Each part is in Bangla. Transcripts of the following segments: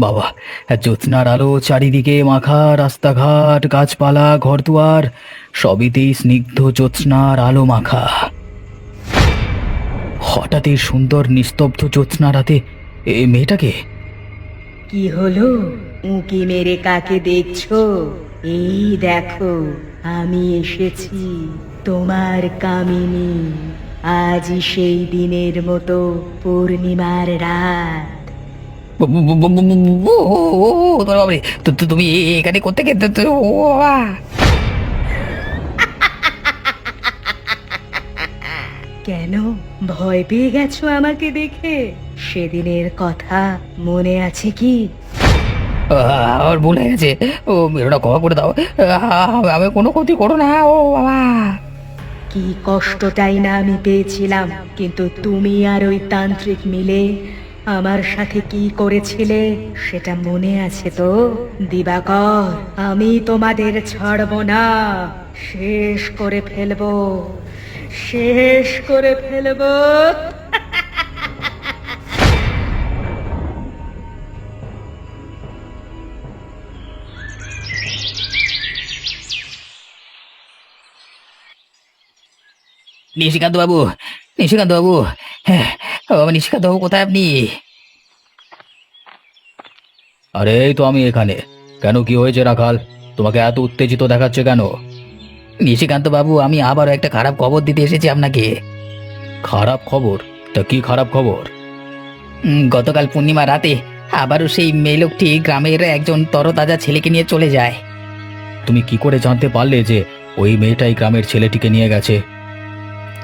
বাবা, জ্যোৎস্নার আলো চারিদিকে মাখা, রাস্তাঘাট, গাছপালা, ঘরদুয়ার, সবইতেই স্নিগ্ধ জ্যোৎস্নার আলো মাখা। হঠাৎ এই সুন্দর নিস্তব্ধ জ্যোৎস্না রাতে এই মেয়েটাকে? কি হলো? উঁকি মেরে কাকে দেখছ? এই দেখো, আমি এসেছি তোমার কামিনী। আজই সেই দিনের মতো পূর্ণিমার রাত। তোমার বাবারে, তুমি এখানে করতে গেতে কেন ভয় পেয়ে গেছো আমাকে দেখে? সেদিনের কথা মনে আছে কি? আমার ভুল গেছে। ও মেরোটা ক্ষমা করে দাও। আমি কোনো ক্ষতি করো না ও বাবা। কি কষ্টটাই না আমি পেয়েছিলাম কিন্তু তুমি আর ওই তান্ত্রিক মিলে আমার সাথে কি করেছিলে সেটা মনে আছে তো? দিবাকর, আমি তোমাদের ছাড়ব না। শেষ করে ফেলব। শেষ করে ফেলব। নিশিকান্ত বাবু নিশিকান্ত বাবু হ্যাঁ নিশিকান্ত বাবু কোথায় আপনি? আরে, এই তো আমি এখানে। কেন, কি হয়েছে রাখাল? তোমাকে এত উত্তেজিত দেখাচ্ছে কেন? নিশিকান্ত বাবু, আমি আবারও একটা খারাপ খবর দিতে এসেছি আপনাকে। খারাপ খবর? তা কি খারাপ খবর? গতকাল পূর্ণিমা রাতে আবারও সেই মেয়ে লোকটি গ্রামের একজন তরতাজা ছেলেকে নিয়ে চলে যায়। তুমি কি করে জানতে পারলে যে ওই মেয়েটাই গ্রামের ছেলেটিকে নিয়ে গেছে?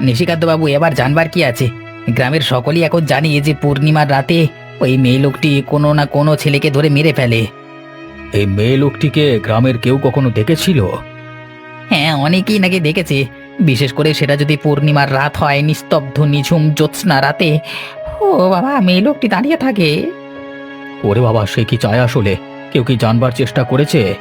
নিশিকান্ত বাবু এবার জানবার কি আছে? গ্রামের সকলেই এখন জানি যে পূর্ণিমার রাতে ওই মেয়ে লোকটি কোনো না কোনো ছেলেকে ধরে মেরে ফেলে। এই মেয়ে লোকটিকে গ্রামের কেউ কখনো দেখেছিল? হ্যাঁ অনেকেই নাকি দেখেছে। বিশেষ করে সেটা যদি পূর্ণিমার রাত হয় নিস্তব্ধ নিঝুম জ্যোৎস্না রাতে। ও বাবা মেয়ে লোকটি দাঁড়িয়ে থাকে। ওরে বাবা সে কি চায় আসলে? কেউ কি জানবার চেষ্টা করেছে?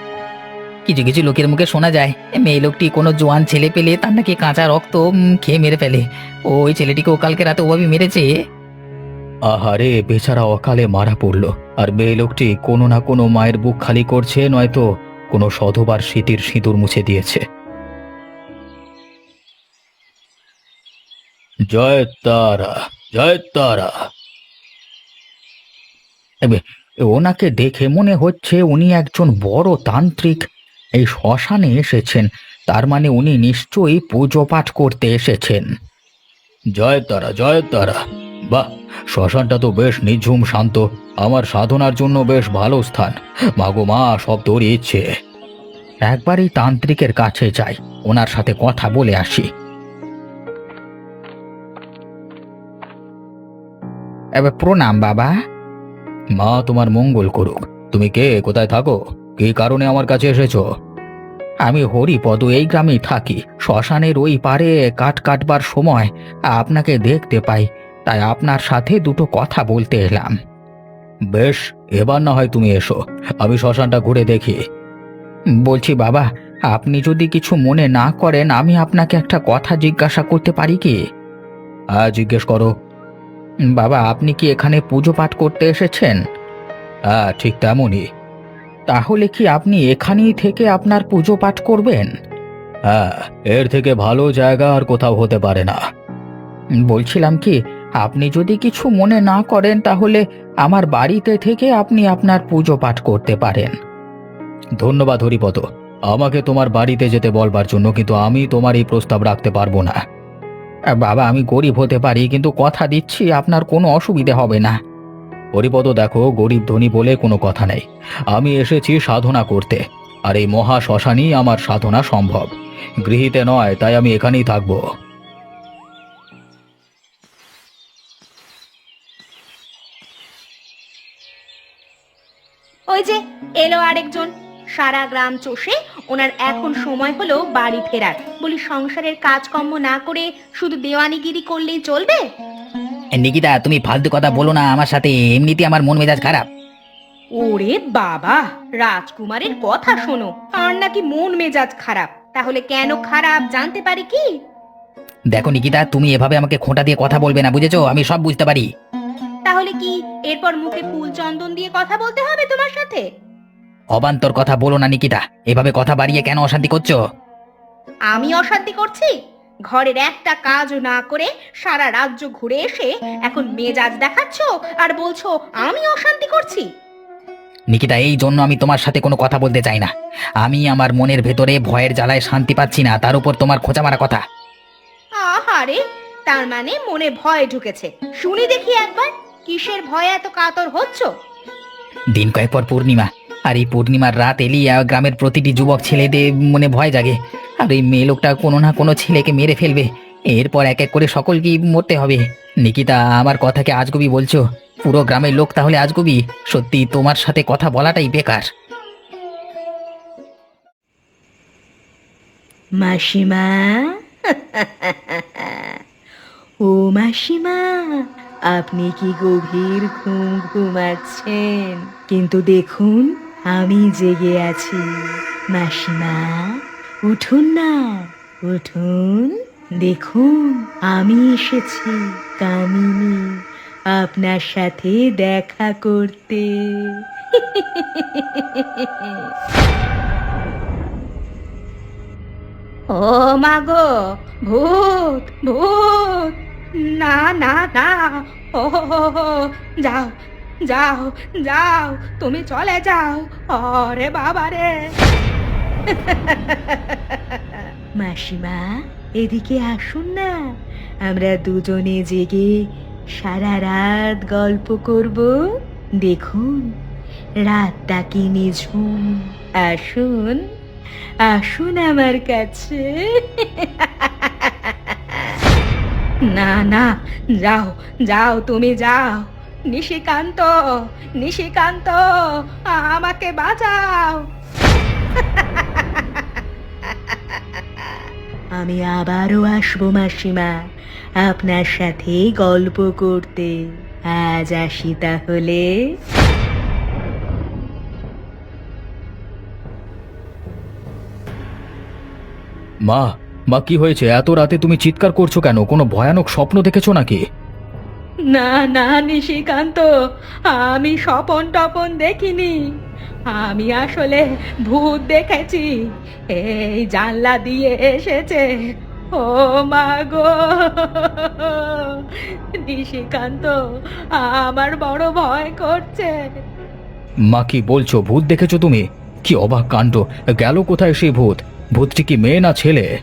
কিছু কিছু লোকের মুখে শোনা যায় মেয়ে লোকটি কোনো জোয়ান ছেলে পেলে তার নাকি কাঁচা রক্ত উম, খেয়ে মেরে ফেলে। ওই ছেলেটিকেও কালকে রাতে ওভাবে মেরেছে। আহারে, বেচারা অকালে মারা পড়ল। আর মেয়ে লোকটি কোনো না কোনো মায়ের বুক খালি করছে, নয়তো কোনো সধবার স্মৃতির সিঁদুর মুছে দিয়েছে। জয় তারা জয় তারা। ওনাকে দেখে মনে হচ্ছে উনি একজন বড় তান্ত্রিক। এই শ্মশানে এসেছেন, তার মানে উনি নিশ্চয়ই পুজো পাঠ করতে এসেছেন। জয় তারা জয় তারা। বাহ, শ্মশানটা তো বেশ নিঝুম শান্ত। আমার সাধনার জন্য বেশ ভালো স্থান। মাগো মা, সব তোর ইচ্ছে। একবার এই তান্ত্রিকের কাছে যাই, ওনার সাথে কথা বলে আসি। এবার প্রণাম বাবা। মা, তোমার মঙ্গল করুক। তুমি কে? কোথায় থাকো? কী কারণে আমার কাছে এসেছ? আমি হরিপদ, এই গ্রামেই থাকি। শ্মশানের ওই পারে কাঠ কাটবার সময় আপনাকে দেখতে পাই। তাই আপনার সাথে দুটো কথা বলতে এলাম। বেশ, এবার না হয় তুমি এসো। আমি শ্মশানটা ঘুরে দেখি। বলছি, বাবা, আপনি যদি কিছু মনে না করেন, আমি আপনাকে একটা কথা জিজ্ঞাসা করতে পারি কি? হ্যাঁ জিজ্ঞেস করো। বাবা, আপনি কি এখানে পুজো পাঠ করতে এসেছেন? হ্যাঁ ঠিক তেমনই। তাহলে কি আপনি এখানেই থেকে আপনার পুজো পাঠ করবেন? হ্যাঁ এর থেকে ভালো জায়গা আর কোথাও হতে পারে না। বলছিলাম কি আপনি যদি কিছু মনে না করেন তাহলে আমার বাড়িতে থেকে আপনি আপনার পুজো পাঠ করতে পারেন। ধন্যবাদ, হরিপদ। আমাকে তোমার বাড়িতে যেতে বলবার জন্য, কিন্তু আমি তোমার এই প্রস্তাব রাখতে পারব না। বাবা, আমি গরিব হতে পারি, কিন্তু কথা দিচ্ছি, আপনার কোনো অসুবিধে হবে না। হরিপদ, দেখো, গরিব ধনী বলে কোনো কথা নেই। আমি এসেছি সাধনা করতে, আর এই মহা শ্মশানই আমার সাধনা সম্ভব। গৃহীতে নয়, তাই আমি এখানেই থাকব। ওই যে এলো আরেকজন। সারা গ্রাম চষে ওনার এখন সময় হলো বাড়ি ফেরার। বলি সংসারের কাজকর্ম না করে শুধু দেওয়ানিগিরি করলেই চলবে? নিকিতা তুমি ফালতু কথা বলো না আমার সাথে। এমনিতে আমার মন মেজাজ খারাপ। ওরে বাবা রাজকুমারের কথা শোনো। আর নাকি মন মেজাজ খারাপ। তাহলে কেন খারাপ জানতে পারি কি? দেখো নিকিতা তুমি এভাবে আমাকে খোঁটা দিয়ে কথা বলবে না বুঝেছ? আমি সব বুঝতে পারি। তাহলে কি এরপর মুখে ফুল চন্দন দিয়ে কথা বলতে হবে তোমার সাথে? অবান্তর কথা বলো না নিকিতা। এভাবে কথা বাড়িয়ে কেন অশান্তি করছ? আমি অশান্তি করছি? ঘরের একটা কাজও না করে সারা রাজ্য ঘুরে এসে এখন মেজাজ দেখাচ্ছ আর বলছো আমি অশান্তি করছি? নিকিতা এই জন্য আমি তোমার সাথে কোনো কথা বলতে চাই না। আমি আমার মনের ভেতরে ভয়ের জ্বালায় শান্তি পাচ্ছি না তার উপর তোমার খোঁচা মারা কথা। আহারে তার মানে মনে ভয় ঢুকেছে। শুনি দেখি একবার। কিসের ভয়ে এত কাতর হচ্ছ? দিন কয়েক পর পূর্ণিমা আর এই পূর্ণিমার রাত এলেই আহ, গ্রামের প্রতিটি যুবক ছেলেদের মনে ভয় জাগে আর এই মেয়ে লোকটা কোনো না কোনো ছেলেকে মেরে ফেলবে এরপর এক এক করে সকলকেই মরতে হবে। নিকিতা আমার কথাকে আজগুবি বলছো? পুরো গ্রামের লোক তাহলে আজগুবি? সত্যি তোমার সাথে কথা বলাটাই বেকার। মাসিমা ও মাসিমা আপনি কি গভীর ঘুম ঘুমাচ্ছেন? কিন্তু দেখুন, আমি জেগে আছি। মাসিমা, উঠুন না। উঠুন, দেখুন, আমি এসেছি কামিনী, আপনার সাথে দেখা করতে। ও মাগো ভূত ভূত। না না না। ও যাও যাও যাও। তুমি চলে যাও। ওরে বাবা রে। মাসিমা, এদিকে আসুন না। আমরা দুজনে জেগে সারা রাত গল্প করব। দেখুন, রাতটা কি নিঝুম। আসুন আসুন আমার কাছে। না না, যাও যাও, তুমি যাও। নিশিকান্ত নিশিকান্ত, আমাকে বাঁচাও। আমি আবারও আসব মাসিমা, আপনার সাথে গল্প করতে। আজ আসি তাহলে। মা মা কি হয়েছে? এত রাতে তুমি চিৎকার করছ কেন? কোনো ভয়ানক স্বপ্ন দেখেছ নাকি? না না নিশিকান্ত। আমি স্বপন টপন দেখিনি। আমি আসলে ভূত দেখেছি। এই জানলা দিয়ে এসেছে। ও মা গো। নিশিকান্ত আমার বড় ভয় করছে। মা কি বলছো? ভূত দেখেছ তুমি? কি অবাক কাণ্ড। গেল কোথায় সেই ভূত? ভূতটি কি মেয়ে না ছেলে?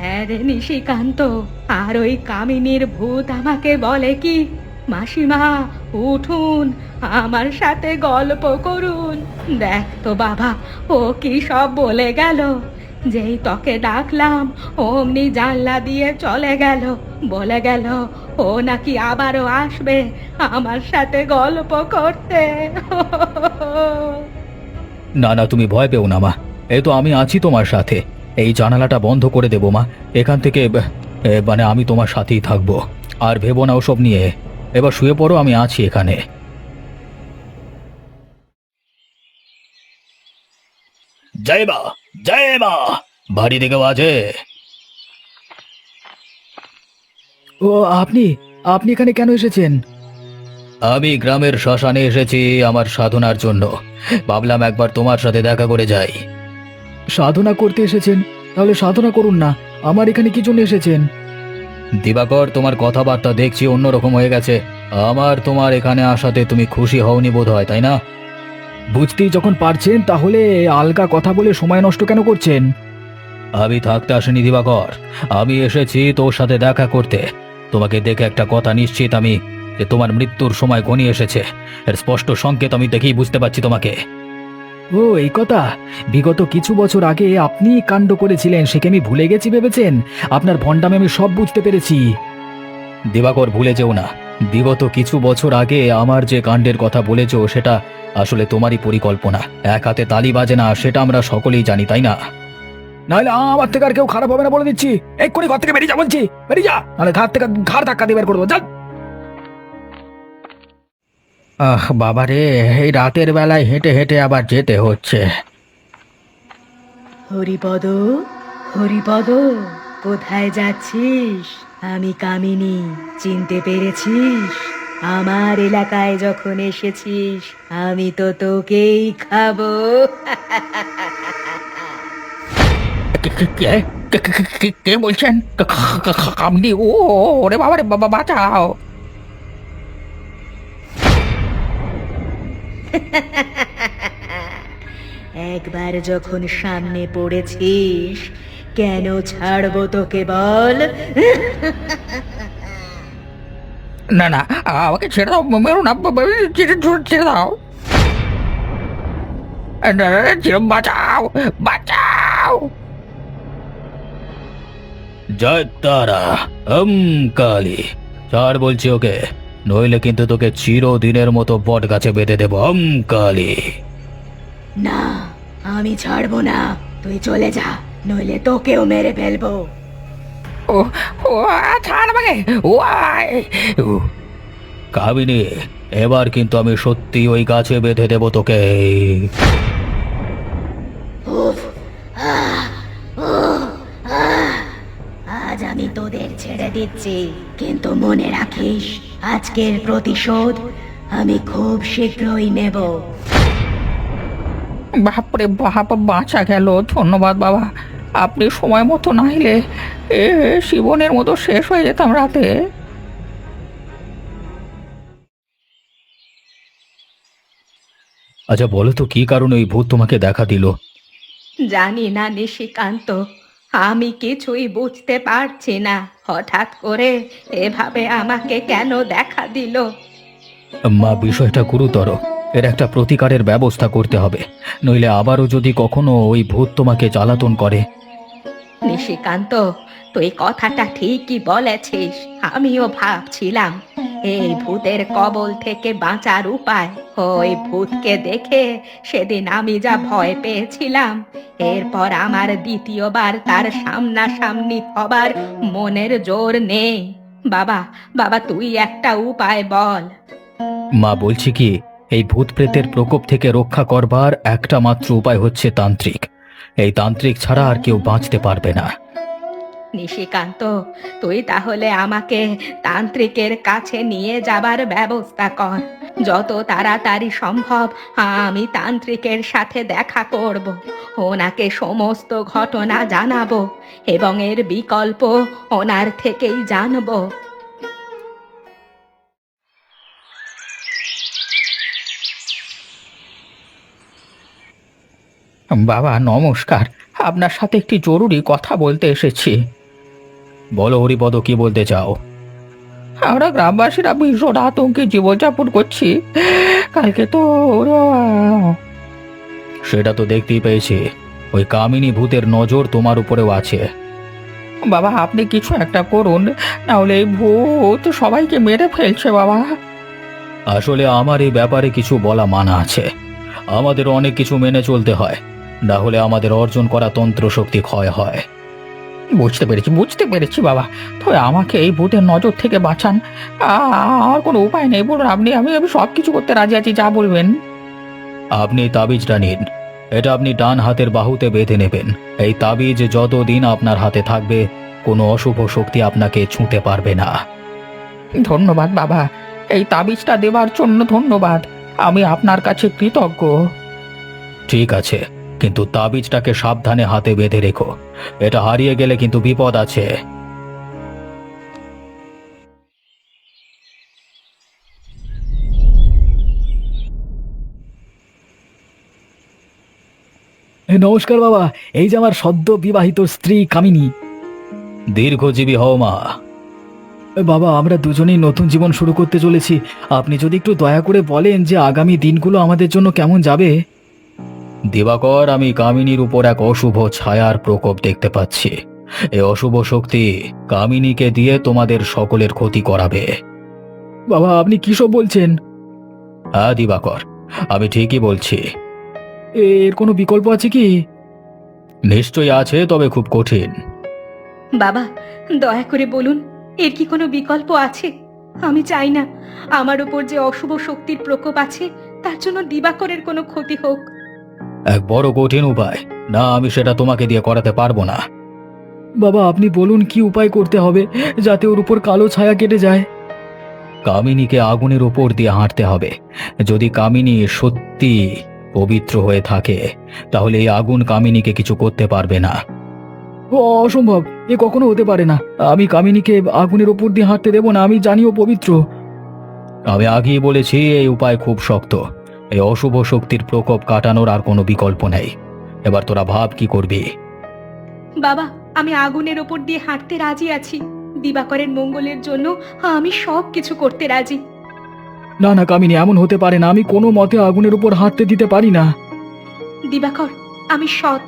হ্যাঁ রে নিশিকান্ত, আর ওই কামিনীর ভূত আমাকে বলে কি? মাসিমা, উঠুন, আমার সাথে গল্প করুন। দেখ তো বাবা, ও কি সব বলে গেল? যেই তোকে ডাকলাম, অমনি জানলা দিয়ে চলে গেল। বলে গেল, ও নাকি আবারও আসবে আমার সাথে গল্প করতে? না না, তুমি ভয় পেও না মা। এ তো আমি আছি তোমার সাথে। এই জানালাটা বন্ধ করে দেবো মা এখান থেকে এ, মানে আমি তোমার সাথেই থাকব। আর ভেবো না ওসব নিয়ে। এবার শুয়ে পড়ো আমি আছি এখানে। জয় মা জয় মা। বাড়ি থেকে আছে। ও আপনি আপনি এখানে কেন এসেছেন? আমি গ্রামের শ্মশানে এসেছি আমার সাধনার জন্য। ভাবলাম একবার তোমার সাথে দেখা করে যাই। সাধনা করতে এসেছেন তাহলে সাধনা করুন না আমার এখানে কি জন্য এসেছেন? দিবাকর তোমার কথাবার্তা দেখছি অন্যরকম হয়ে গেছে। আমার তোমার এখানে আসাতে তুমি খুশি হওনি বোধ হয় তাই না? বুঝতেই যখন পারছেন তাহলে আলগা কথা বলে সময় নষ্ট কেন করছেন? আমি থাকতে আসিনি দিবাকর। আমি এসেছি তোর সাথে দেখা করতে। তোমাকে দেখে একটা কথা নিশ্চিত আমি যে তোমার মৃত্যুর সময় ঘনিয়ে এসেছে। এর স্পষ্ট সংকেত আমি দেখেই বুঝতে পারছি তোমাকে। ও, এই কথা। বিগত কিছু বছর আগে আপনি কাণ্ড করেছিলেন সেকে আমি ভুলে গেছি ভেবেছেন? আপনার ভণ্ডামে আমি সব বুঝতে পেরেছি। দিবাকর, ভুলে যেও না। বিগত কিছু বছর আগে আমার যে কাণ্ডের কথা বলেছ, সেটা আসলে তোমারই পরিকল্পনা। এক হাতে তালি বাজে না, সেটা আমরা সকলেই জানি, তাই না? নাহলে আমার থেকে আর কেউ খারাপ হবে না বলে দিচ্ছি। এক্ষুনি ঘর থেকে বেরিয়ে যা বলছি। বেরিয়ে যা! নাহলে ঘাট থেকে ঘাড় ধাক্কা দিয়ে বের চল আহ বাবা রে এই রাতের বেলায় হেঁটে হেঁটে আবার যেতে হচ্ছে। হরিপদ হরিপদ কোথায় যাচ্ছিস? আমি কামিনী চিনতে পেরেছিস? আমার এলাকায় যখন এসেছিস আমি তো তোকেই খাব। কে- বলছেন? কা- কা- কা- কা- ও ওরে বাবা রে বাবা বাঁচাও। একবার যখন সামনে পড়েছিস কেন ছাড়বো তোকে বল? না না আমাকে ছেড়ে দাও মেরো না ছেড়ে দাও। বাঁচাও বাঁচাও। জয় তারা হম কালী ছাড় বলছি ওকে। নইলে কিন্তু তোকে চিরদিনের মতো বট গাছে বেঁধে দেবো হম না আমি ছাড়বো না। তুই চলে যা নইলে তোকেও মেরে ফেলব। ও ও ছাড় আমাকে। ও। এবার কিন্তু আমি সত্যি ওই গাছে বেঁধে দেবো তোকে। আজ আমি তোদের ছেড়ে দিচ্ছি কিন্তু মনে রাখিস আজকের প্রতিশোধ আমি খুব শীঘ্রই নেব। বাপরে বাপ বাঁচা গেল। ধন্যবাদ বাবা। আপনি সময় মতো না এলে এ শিবনের মতো শেষ হয়ে যেতাম রাতে। আচ্ছা বলো তো কি কারণে ওই ভূত তোমাকে দেখা দিল? জানি না নিশিকান্ত। আমি কিছুই বুঝতে পারছি না। হঠাৎ করে এভাবে আমাকে কেন দেখা দিল? মা বিষয়টা গুরুতর। এর একটা প্রতিকারের ব্যবস্থা করতে হবে। নইলে আবারও যদি কখনো ওই ভূত তোমাকে জ্বালাতন করে। নিশিকান্ত তুই কথাটা ঠিকই বলেছিস, আমিও ভাবছিলাম এই ভূতের কবল থেকে বাঁচার উপায়। ওই ভূতকে দেখে সেদিন আমি যা ভয় পেয়েছিলাম, এরপর আমার দ্বিতীয়বার তার সামনাসামনি হবার মনের জোর নেই। বাবা বাবা, তুই একটা উপায় বল। মা বলছি কি, এই ভূত প্রেতের প্রকোপ থেকে রক্ষা করবার একটা মাত্র উপায় হচ্ছে তান্ত্রিক। এই তান্ত্রিক ছাড়া আর কেউ বাঁচতে পারবে না। নিশিকান্ত, তুই তাহলে আমাকে তান্ত্রিকের কাছে নিয়ে যাবার ব্যবস্থা কর। যত তাড়াতাড়ি সম্ভব আমি তান্ত্রিকের সাথে দেখা করব, ওনাকে সমস্ত ঘটনা জানাব এবং এর বিকল্প ওনার থেকেই জানব। বাবা, নমস্কার। আপনার সাথে একটি জরুরি কথা বলতে এসেছি। বলো হরিপদ কি বলতে চাও? আমরা গ্রামবাসীরা ভীষণ আতঙ্কে জীবনযাপন করছি। কালকে তো ওরা- সেটা তো দেখতেই পেয়েছি। ওই কামিনী ভূতের নজর তোমার উপরেও আছে। বাবা আপনি কিছু একটা করুন নাহলে এই ভূত সবাইকে মেরে ফেলছে বাবা। আসলে আমার এই ব্যাপারে কিছু বলা মানা আছে। আমাদের অনেক কিছু মেনে চলতে হয়। না হলে আমাদের অর্জন করা তন্ত্র শক্তি ক্ষয় হয়। বুঝতে পেরেছি বুঝতে পেরেছি বাবা। তবে আমাকে এই ভূতের নজর থেকে বাঁচান। আ- আমার কোনো উপায় নেই বলুন আপনি আমি আমি সব কিছু করতে রাজি আছি যা বলবেন। আপনি তাবিজটা নিন। এটা আপনি ডান হাতের বাহুতে বেঁধে নেবেন। এই তাবিজ যতদিন আপনার হাতে থাকবে কোনো অশুভ শক্তি আপনাকে ছুঁতে পারবে না। ধন্যবাদ বাবা। এই তাবিজটা দেওয়ার জন্য ধন্যবাদ। আমি আপনার কাছে কৃতজ্ঞ। ঠিক আছে। কিন্তু তাবিজটাকে সাবধানে হাতে বেঁধে রেখো। এটা হারিয়ে গেলে কিন্তু বিপদ আছে। নমস্কার বাবা। এই যে আমার সদ্য বিবাহিত স্ত্রী কামিনী। দীর্ঘজীবী হও মা। বাবা আমরা দুজনেই নতুন জীবন শুরু করতে চলেছি। আপনি যদি একটু দয়া করে বলেন যে আগামী দিনগুলো আমাদের জন্য কেমন যাবে। দিবাকর আমি কামিনীর উপর এক অশুভ ছায়ার প্রকোপ দেখতে পাচ্ছি। এ অশুভ শক্তি কামিনীকে দিয়ে তোমাদের সকলের ক্ষতি করাবে। বাবা আপনি কি সব বলছেন? হ্যাঁ দিবাকর আমি ঠিকই বলছি। এর কোনো বিকল্প আছে কি? নিশ্চয়ই আছে তবে খুব কঠিন। বাবা দয়া করে বলুন এর কি কোনো বিকল্প আছে? আমি চাই না আমার উপর যে অশুভ শক্তির প্রকোপ আছে তার জন্য দিবাকরের কোনো ক্ষতি হোক। এক বড় কঠিন উপায়। না আমি সেটা তোমাকে দিয়ে করাতে পারব না। বাবা আপনি বলুন কি উপায় করতে হবে যাতে ওর উপর কালো ছায়া কেটে যায়? কামিনীকে আগুনের উপর দিয়ে হাঁটতে হবে। যদি কামিনী সত্যি পবিত্র হয়ে থাকে তাহলে এই আগুন কামিনীকে কিছু করতে পারবে না। ও অসম্ভব। এ কখনো হতে পারে না। আমি কামিনীকে আগুনের ওপর দিয়ে হাঁটতে দেবো না আমি জানিও পবিত্র। আমি আগেই বলেছি এই উপায় খুব শক্ত। এই অশুভ শক্তির প্রকোপ কাটানোর আর কোনো বিকল্প নেই। এবার তোরা ভাব কি করবি? বাবা আমি আগুনের ওপর দিয়ে হাঁটতে রাজি আছি। দিবাকরের মঙ্গলের জন্য আমি সব কিছু করতে রাজি। না না কামিনী এমন হতে পারে না। আমি কোনো মতে আগুনের উপর হাঁটতে দিতে পারি না। দিবাকর আমি সৎ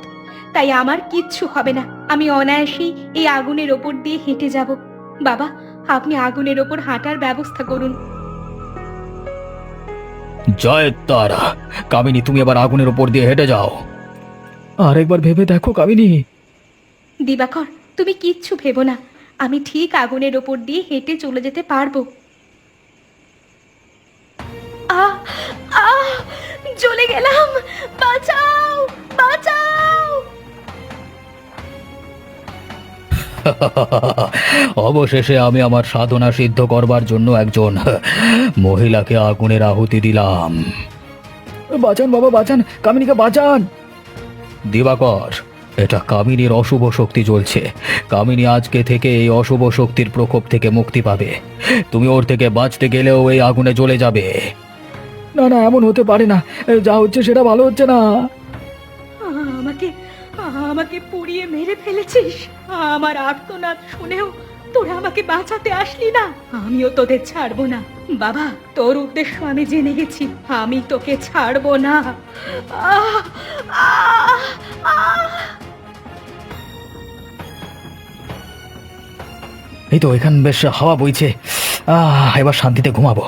তাই আমার কিচ্ছু হবে না। আমি অনায়াসেই এই আগুনের ওপর দিয়ে হেঁটে যাব। বাবা আপনি আগুনের ওপর হাঁটার ব্যবস্থা করুন। জয় তারা। কামিনী, তুমি এবার আগুনের উপর দিয়ে হেঁটে যাও। আর একবার ভেবে দেখো, কামিনী। দিবাকর, তুমি কিচ্ছু ভেবো না। আমি ঠিক আগুনের ওপর দিয়ে হেঁটে চলে যেতে পারব। আ আ জ্বলে গেলাম। বাঁচাও বাঁচাও। অবশেষে আমি আমার সাধনা সিদ্ধ করবার জন্য একজন মহিলাকে আগুনের আহুতি দিলাম। বাঁচান বাবা বাঁচান। কামিনীকে বাঁচান। দিবাকর এটা কামিনীর অশুভ শক্তি জ্বলছে। কামিনী আজকে থেকে এই অশুভ শক্তির প্রকোপ থেকে মুক্তি পাবে। তুমি ওর থেকে বাঁচতে গেলেও এই আগুনে জ্বলে যাবে। না না এমন হতে পারে না। যা হচ্ছে সেটা ভালো হচ্ছে না। আমাকে পুড়িয়ে মেরে ফেলেছিস? আমার আর্তনাদ শুনেও তোরা আমাকে বাঁচাতে আসলি না। আমিও তোদের ছাড়বো না। বাবা, তোর উদ্দেশ্য আমি জেনে গেছি। আমি তোকে ছাড়বো না। এই তো এখান বেশ হাওয়া বইছে। আহ, এবার শান্তিতে ঘুমাবো।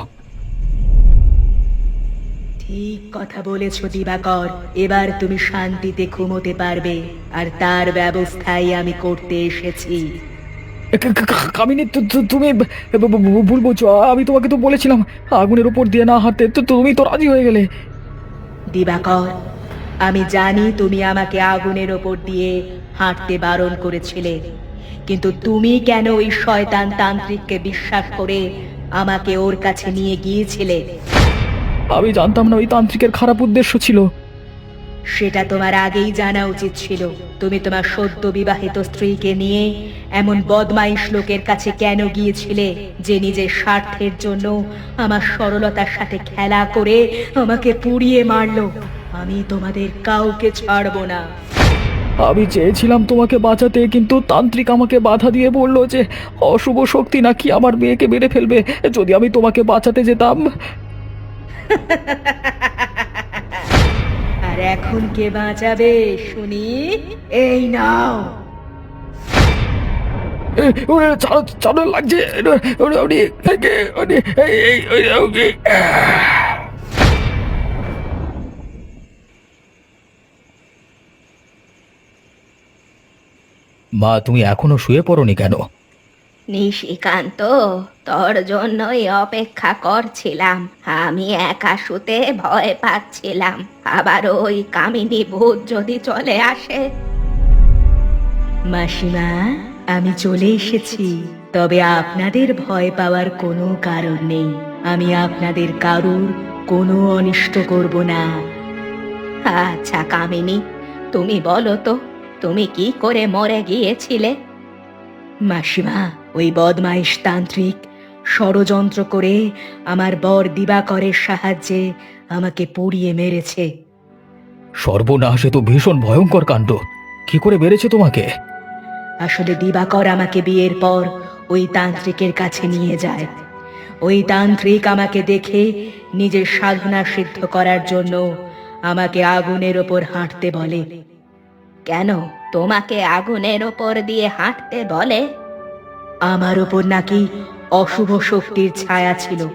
ঠিক কথা বলেছ দিবাকর। এবার তুমি শান্তিতে ঘুমোতে পারবে আর তার ব্যবস্থাই আমি করতে এসেছি। কামিনী তুমি ভুল বলছো। আমি তোমাকে তো বলেছিলাম আগুনের উপর দিয়ে না হাঁটতে। তো তুমি তো রাজি হয়ে গেলে। দিবাকর আমি জানি তুমি আমাকে আগুনের ওপর দিয়ে হাঁটতে বারণ করেছিলে কিন্তু তুমি কেন ওই শয়তান তান্ত্রিককে বিশ্বাস করে আমাকে ওর কাছে নিয়ে গিয়েছিলে? আমি জানতাম না ওই তান্ত্রিকের খারাপ উদ্দেশ্য ছিল। সেটা তোমার আগেই জানা উচিত ছিল। তুমি তোমার সদ্য বিবাহিত স্ত্রীকে নিয়ে এমন বদমাইশ লোকের কাছে কেন গিয়েছিলে যে নিজের স্বার্থের জন্য আমার সরলতার সাথে খেলা করে আমাকে পুড়িয়ে মারলো? আমি তোমাদের কাউকে ছাড়বো না। আমি চেয়েছিলাম তোমাকে বাঁচাতে কিন্তু তান্ত্রিক আমাকে বাধা দিয়ে বলল যে অশুভ শক্তি নাকি আমার মেয়েকে মেরে ফেলবে। যদি আমি তোমাকে বাঁচাতে যেতাম আর এখন কে বাঁচাবে শুনি? এই নাও। এ, ওরে, চালো চালো লাগছে। মা তুমি এখনও শুয়ে পড়োনি কেন? নিশিকান্ত তোর জন্যই অপেক্ষা করছিলাম। আমি একা শুতে ভয় পাচ্ছিলাম। আবার ওই কামিনী ভূত যদি চলে আসে? মাসিমা আমি চলে এসেছি। তবে আপনাদের ভয় পাওয়ার কোনো কারণ নেই। আমি আপনাদের কারুর কোনো অনিষ্ট করব না। আচ্ছা কামিনী তুমি বলো তো তুমি কি করে মরে গিয়েছিলে? মাসিমা ওই বদমাইশ তান্ত্রিক ষড়যন্ত্র করে আমার বর দিবাকরের সাহায্যে আমাকে পুড়িয়ে মেরেছে। সর্বনাশ তো ভীষণ ভয়ঙ্কর কাণ্ড। কি করে বেড়েছে তোমাকে? আসলে দিবাকর আমাকে বিয়ের পর ওই তান্ত্রিকের কাছে নিয়ে যায়। ওই তান্ত্রিক আমাকে দেখে নিজের সাধনা সিদ্ধ করার জন্য আমাকে আগুনের ওপর হাঁটতে বলে। কেন? তোমাকে আগুনের ওপর দিয়ে হাঁটতে বলে? আমার ওপর নাকি অশুভ শক্তির ছায়া ছিল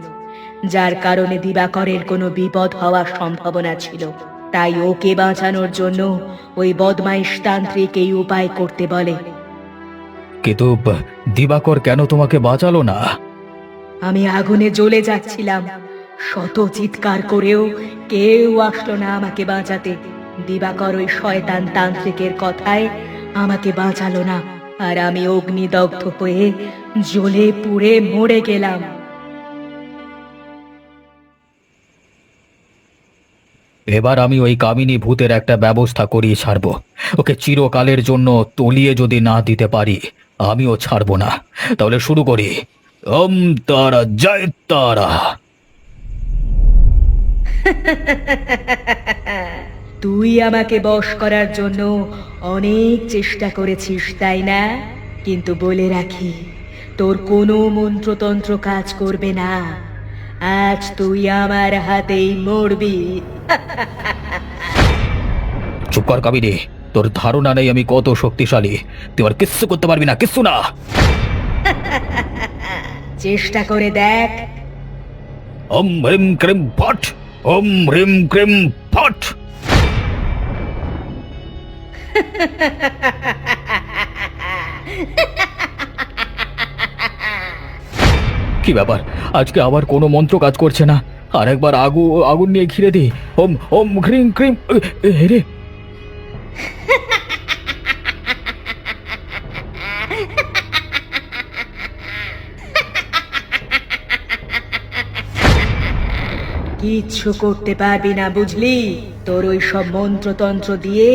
যার কারণে দিবাকরের কোনো বিপদ হওয়ার সম্ভাবনা ছিল। তাই ওকে বাঁচানোর জন্য ওই বদমাইশ তান্ত্রিক এই উপায় করতে বলে। কিন্তু দিবাকর কেন তোমাকে বাঁচালো না? আমি আগুনে জ্বলে যাচ্ছিলাম। শত চিৎকার করেও কেউ আসলো না আমাকে বাঁচাতে। দিবাকর ওই শয়তান তান্ত্রিকের কথায় আমাকে বাঁচালো না। আর আমি অগ্নিদগ্ধ হয়ে জ্বলে পুড়ে মরে গেলাম। এবার আমি ওই কামিনী ভূতের একটা ব্যবস্থা করিয়ে ছাড়ব। ওকে চিরকালের জন্য তলিয়ে যদি না দিতে পারি আমিও ছাড়ব না। তাহলে শুরু করি। ওম তারা জয় তারা। তুই আমাকে বশ করার জন্য অনেক চেষ্টা করেছিস তাই না? কিন্তু বলে রাখি তোর কোনো মন্ত্রতন্ত্র কাজ করবে না। আজ তুই আমার হাতেই মরবি। চুপ কর কামিনী তোর ধারণা নেই আমি কত শক্তিশালী। তুই আর কিচ্ছু করতে পারবি না কিচ্ছু না। চেষ্টা করে দেখ। ওম হ্রিম ক্রিম ফট ওম হ্রিম ক্রিম ফট। কি ব্যাপার? আজকে আবার কোনো মন্ত্র কাজ করছে না? আর একবার আগু আগুন নিয়ে ঘিরে দিই। ওম ওম ক্রিম এ, রে। কিচ্ছু করতে পারবি না, বুঝলি? তোর ওই সব মন্ত্রতন্ত্র দিয়ে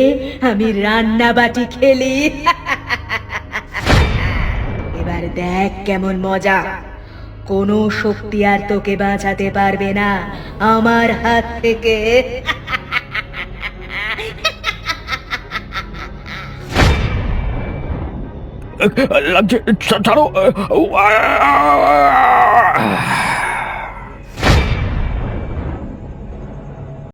আমি রান্না বাটি খেলি। এবার দেখ কেমন মজা। কোনো শক্তি আর তোকে বাঁচাতে পারবে না, আমার হাত থেকে। ছাড়ো।